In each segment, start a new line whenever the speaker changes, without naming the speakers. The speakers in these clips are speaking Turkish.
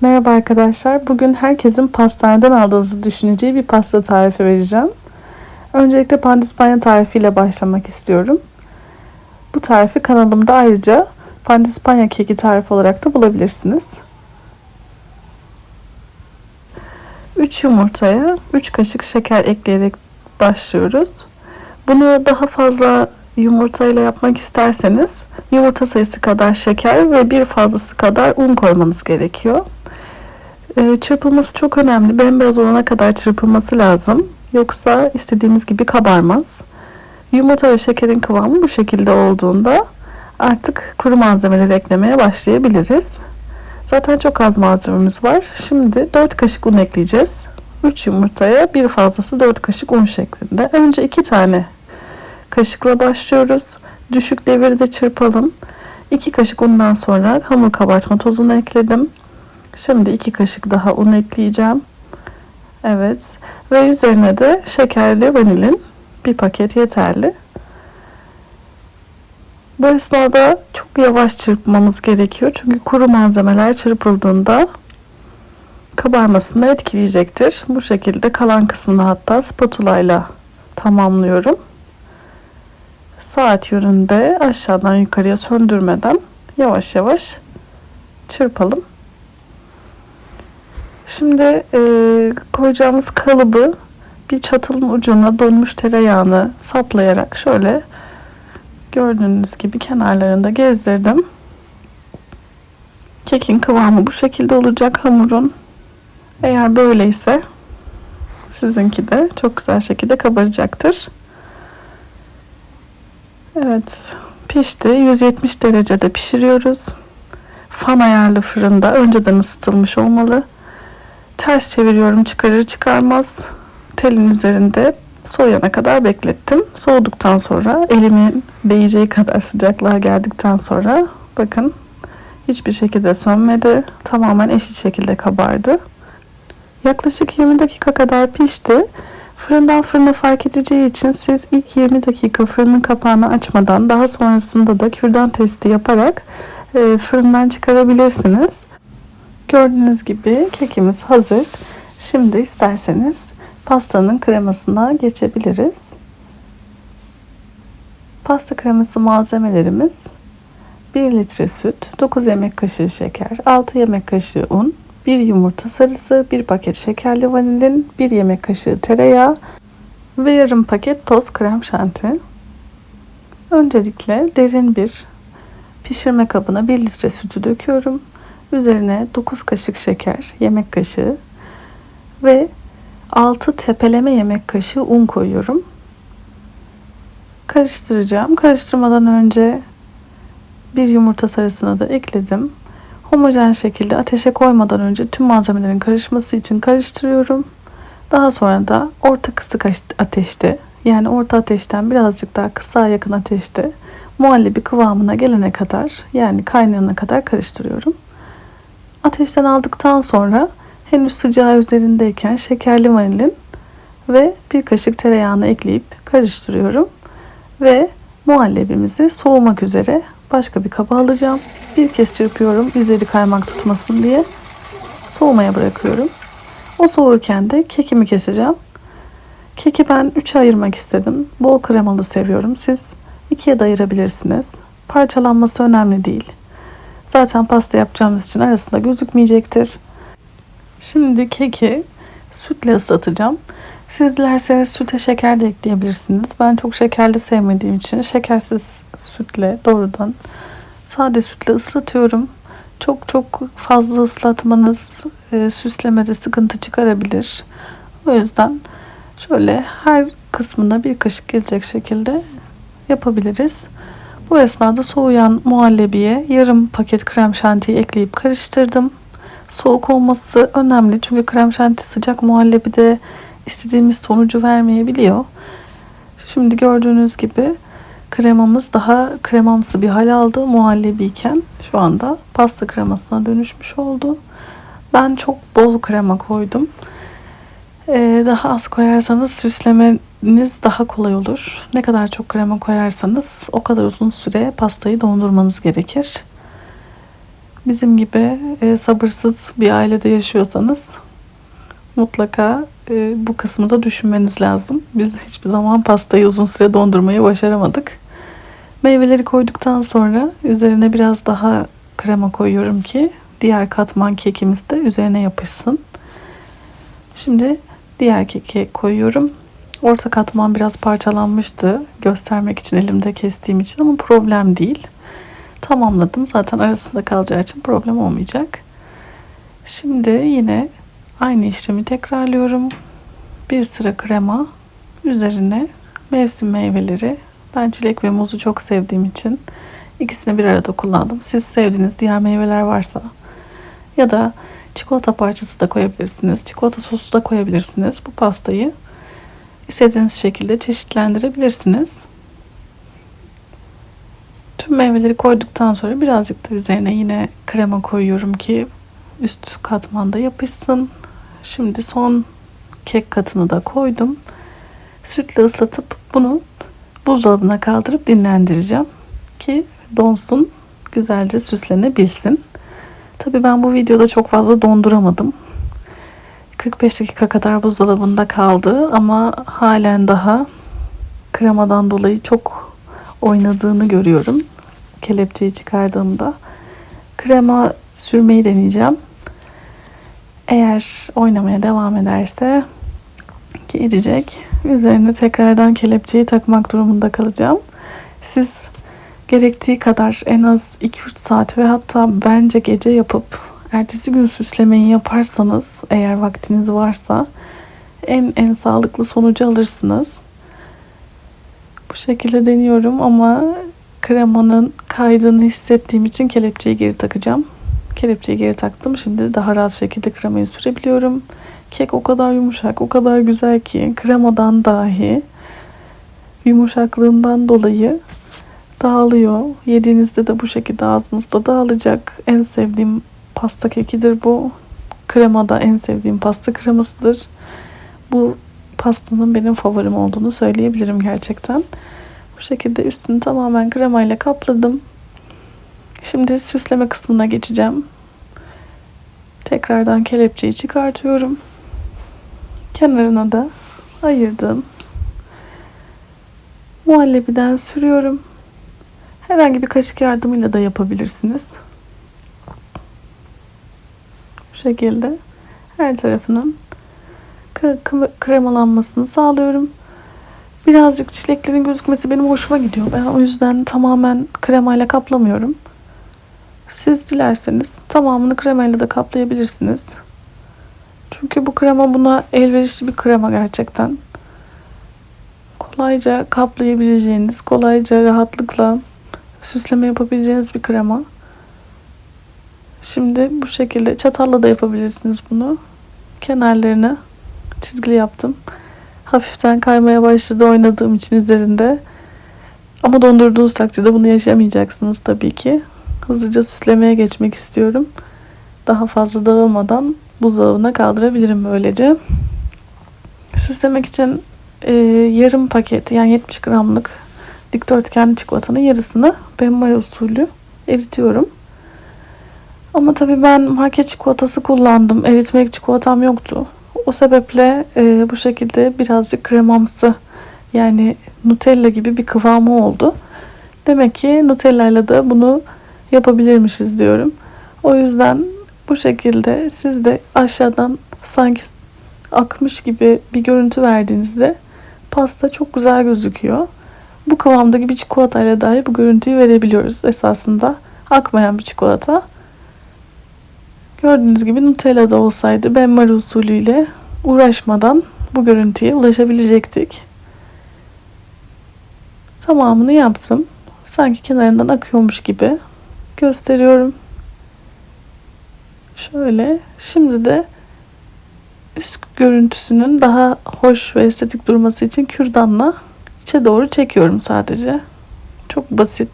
Merhaba arkadaşlar. Bugün herkesin pastaneden aldığınızı düşüneceği bir pasta tarifi vereceğim. Öncelikle pandispanya tarifiyle başlamak istiyorum. Bu tarifi kanalımda ayrıca pandispanya keki tarifi olarak da bulabilirsiniz. 3 yumurtaya 3 kaşık şeker ekleyerek başlıyoruz. Bunu daha fazla yumurtayla yapmak isterseniz yumurta sayısı kadar şeker ve bir fazlası kadar un koymanız gerekiyor. Ee, çırpılması çok önemli. Bembeyaz olana kadar çırpılması lazım. Yoksa istediğimiz gibi kabarmaz. Yumurta ve şekerin kıvamı bu şekilde olduğunda artık kuru malzemeleri eklemeye başlayabiliriz. Zaten çok az malzememiz var. Şimdi 4 kaşık un ekleyeceğiz. 3 yumurtaya bir fazlası 4 kaşık un şeklinde. Önce 2 tane kaşıkla başlıyoruz. Düşük devirde çırpalım. 2 kaşık undan sonra hamur kabartma tozunu ekledim. Şimdi 2 kaşık daha un ekleyeceğim. Evet. Ve üzerine de şekerli vanilin bir paket yeterli. Bu esnada çok yavaş çırpmamız gerekiyor. Çünkü kuru malzemeler çırpıldığında kabarmasını etkileyecektir. Bu şekilde kalan kısmını hatta spatula ile tamamlıyorum. Saat yönünde aşağıdan yukarıya söndürmeden yavaş yavaş çırpalım. Şimdi e, koyacağımız kalıbı bir çatılın ucuna donmuş tereyağını saplayarak şöyle gördüğünüz gibi kenarlarında gezdirdim. Kekin kıvamı bu şekilde olacak hamurun. Eğer böyleyse sizinki de çok güzel şekilde kabaracaktır. Evet pişti. 170 derecede pişiriyoruz. Fan ayarlı fırında önceden ısıtılmış olmalı. Ters çeviriyorum çıkarır çıkarmaz. Telin üzerinde soğuyana kadar beklettim. Soğuduktan sonra elimin değeceği kadar sıcaklığa geldikten sonra bakın hiçbir şekilde sönmedi. Tamamen eşit şekilde kabardı. Yaklaşık 20 dakika kadar pişti. Fırından fırına fark edeceği için siz ilk 20 dakika fırının kapağını açmadan daha sonrasında da kürdan testi yaparak fırından çıkarabilirsiniz. Gördüğünüz gibi kekimiz hazır. Şimdi isterseniz pastanın kremasına geçebiliriz. Pasta kreması malzemelerimiz 1 litre süt, 9 yemek kaşığı şeker, 6 yemek kaşığı un, 1 yumurta sarısı, 1 paket şekerli vanilin, 1 yemek kaşığı tereyağı ve yarım paket toz krem şanti. Öncelikle derin bir pişirme kabına 1 litre sütü döküyorum. Üzerine 9 kaşık şeker, yemek kaşığı ve 6 tepeleme yemek kaşığı un koyuyorum. Karıştıracağım. Karıştırmadan önce bir yumurta sarısını da ekledim. Homojen şekilde ateşe koymadan önce tüm malzemelerin karışması için karıştırıyorum. Daha sonra da orta kısık ateşte yani orta ateşten birazcık daha kısa yakın ateşte muhallebi kıvamına gelene kadar yani kaynayana kadar karıştırıyorum. Ateşten aldıktan sonra henüz sıcağı üzerindeyken şekerli vanilin ve bir kaşık tereyağını ekleyip karıştırıyorum. Ve muhallebimizi soğumak üzere başka bir kaba alacağım. Bir kez çırpıyorum üzeri kaymak tutmasın diye. Soğumaya bırakıyorum. O soğurken de kekimi keseceğim. Keki ben 3'e ayırmak istedim. Bol kremalı seviyorum. Siz ikiye de ayırabilirsiniz. Parçalanması önemli değil. Zaten pasta yapacağımız için arasında gözükmeyecektir. Şimdi keki sütle ıslatacağım. Siz dilerseniz süte şeker de ekleyebilirsiniz. Ben çok şekerli sevmediğim için şekersiz sütle doğrudan sade sütle ıslatıyorum. Çok çok fazla ıslatmanız e, süslemede sıkıntı çıkarabilir. O yüzden şöyle her kısmına bir kaşık gelecek şekilde yapabiliriz. Bu esnada soğuyan muhallebiye yarım paket krem şantiyi ekleyip karıştırdım. Soğuk olması önemli çünkü krem şanti sıcak muhallebide istediğimiz sonucu vermeyebiliyor. Şimdi gördüğünüz gibi kremamız daha kremamsı bir hal aldı muhallebiyken şu anda pasta kremasına dönüşmüş oldu. Ben çok bol krema koydum. Ee, daha az koyarsanız süslemeniz daha kolay olur. Ne kadar çok krema koyarsanız o kadar uzun süre pastayı dondurmanız gerekir. bizim gibi e, sabırsız bir ailede yaşıyorsanız mutlaka e, bu kısmı da düşünmeniz lazım. Biz hiçbir zaman pastayı uzun süre dondurmayı başaramadık. Meyveleri koyduktan sonra üzerine biraz daha krema koyuyorum ki diğer katman kekimiz de üzerine yapışsın. Şimdi diğer keki koyuyorum. Orta katman biraz parçalanmıştı. Göstermek için elimde kestiğim için ama problem değil. Tamamladım. Zaten arasında kalacağı için problem olmayacak. Şimdi yine aynı işlemi tekrarlıyorum. Bir sıra krema üzerine mevsim meyveleri. Ben çilek ve muzu çok sevdiğim için ikisini bir arada kullandım. Siz sevdiğiniz diğer meyveler varsa ya da çikolata parçası da koyabilirsiniz. Çikolata sosu da koyabilirsiniz. Bu pastayı istediğiniz şekilde çeşitlendirebilirsiniz. Tüm meyveleri koyduktan sonra birazcık da üzerine yine krema koyuyorum ki üst katmanda yapışsın. Şimdi son kek katını da koydum. Sütle ıslatıp bunu buzdolabına kaldırıp dinlendireceğim ki donsun, güzelce süslenebilsin. Tabii ben bu videoda çok fazla donduramadım. 45 dakika kadar buzdolabında kaldı ama halen daha kremadan dolayı çok oynadığını görüyorum. Kelepçeyi çıkardığımda. Krema sürmeyi deneyeceğim. Eğer oynamaya devam ederse ki edecek. Üzerine tekrardan kelepçeyi takmak durumunda kalacağım. Siz gerektiği kadar en az 2-3 saat ve hatta bence gece yapıp ertesi gün süslemeyi yaparsanız eğer vaktiniz varsa en en sağlıklı sonucu alırsınız. Bu şekilde deniyorum ama kremanın kaydığını hissettiğim için kelepçeyi geri takacağım. Kelepçeyi geri taktım. Şimdi daha rahat şekilde kremayı sürebiliyorum. Kek o kadar yumuşak, o kadar güzel ki kremadan dahi yumuşaklığından dolayı dağılıyor. Yediğinizde de bu şekilde ağzınızda dağılacak. En sevdiğim pasta kekidir bu. Krema da en sevdiğim pasta kremasıdır. Bu pastanın benim favorim olduğunu söyleyebilirim gerçekten. Bu şekilde üstünü tamamen kremayla kapladım. Şimdi süsleme kısmına geçeceğim. Tekrardan kelepçeyi çıkartıyorum. Kenarına da ayırdım. Muhallebiden sürüyorum. Herhangi bir kaşık yardımıyla da yapabilirsiniz. Bu şekilde her tarafının kremalanmasını sağlıyorum. Birazcık çileklerin gözükmesi benim hoşuma gidiyor. Ben o yüzden tamamen kremayla kaplamıyorum. Siz dilerseniz tamamını kremayla da kaplayabilirsiniz. Çünkü bu krema buna elverişli bir krema gerçekten. Kolayca kaplayabileceğiniz, kolayca rahatlıkla süsleme yapabileceğiniz bir krema. Şimdi bu şekilde çatalla da yapabilirsiniz bunu. Kenarlarını çizgili yaptım. Hafiften kaymaya başladı oynadığım için üzerinde. Ama dondurduğunuz takdirde bunu yaşamayacaksınız tabii ki. Hızlıca süslemeye geçmek istiyorum. Daha fazla dağılmadan buzdolabına kaldırabilirim böylece. Süslemek için e, yarım paket yani 70 gramlık dikdörtgen çikolatanın yarısını benmari usulü eritiyorum. Ama tabii ben market çikolatası kullandım. Eritmek çikolatam yoktu. O sebeple e, bu şekilde birazcık kremamsı yani Nutella gibi bir kıvamı oldu. Demek ki Nutella ile de bunu yapabilirmişiz diyorum. O yüzden bu şekilde siz de aşağıdan sanki akmış gibi bir görüntü verdiğinizde pasta çok güzel gözüküyor. Bu kıvamdaki bir çikolatayla dahi bu görüntüyü verebiliyoruz esasında. Akmayan bir çikolata. Gördüğünüz gibi Nutella'da olsaydı benmari usulüyle uğraşmadan bu görüntüye ulaşabilecektik. Tamamını yaptım. Sanki kenarından akıyormuş gibi gösteriyorum. Şöyle. Şimdi de üst görüntüsünün daha hoş ve estetik durması için kürdanla içe doğru çekiyorum sadece. Çok basit.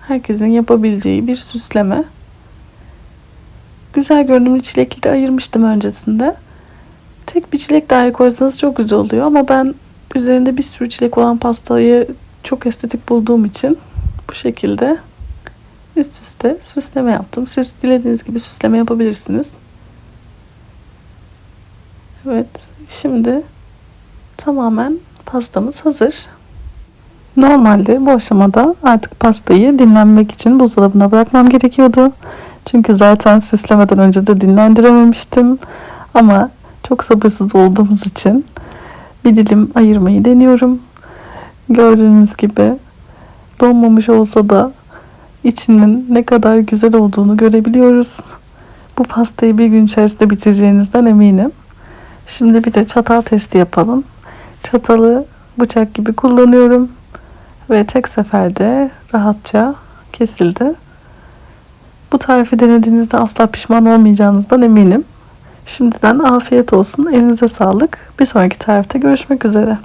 Herkesin yapabileceği bir süsleme. Güzel görünümlü çilekleri ayırmıştım öncesinde. Tek bir çilek dahi koysanız çok güzel oluyor ama ben üzerinde bir sürü çilek olan pastayı çok estetik bulduğum için bu şekilde üst üste süsleme yaptım. Siz dilediğiniz gibi süsleme yapabilirsiniz. Evet, şimdi tamamen pastamız hazır. Normalde bu aşamada artık pastayı dinlenmek için buzdolabına bırakmam gerekiyordu. Çünkü zaten süslemeden önce de dinlendirememiştim. Ama çok sabırsız olduğumuz için bir dilim ayırmayı deniyorum. Gördüğünüz gibi donmamış olsa da içinin ne kadar güzel olduğunu görebiliyoruz. Bu pastayı bir gün içerisinde bitireceğinizden eminim. Şimdi bir de çatal testi yapalım. Çatalı bıçak gibi kullanıyorum ve tek seferde rahatça kesildi. Bu tarifi denediğinizde asla pişman olmayacağınızdan eminim. Şimdiden afiyet olsun. Elinize sağlık. Bir sonraki tarifte görüşmek üzere.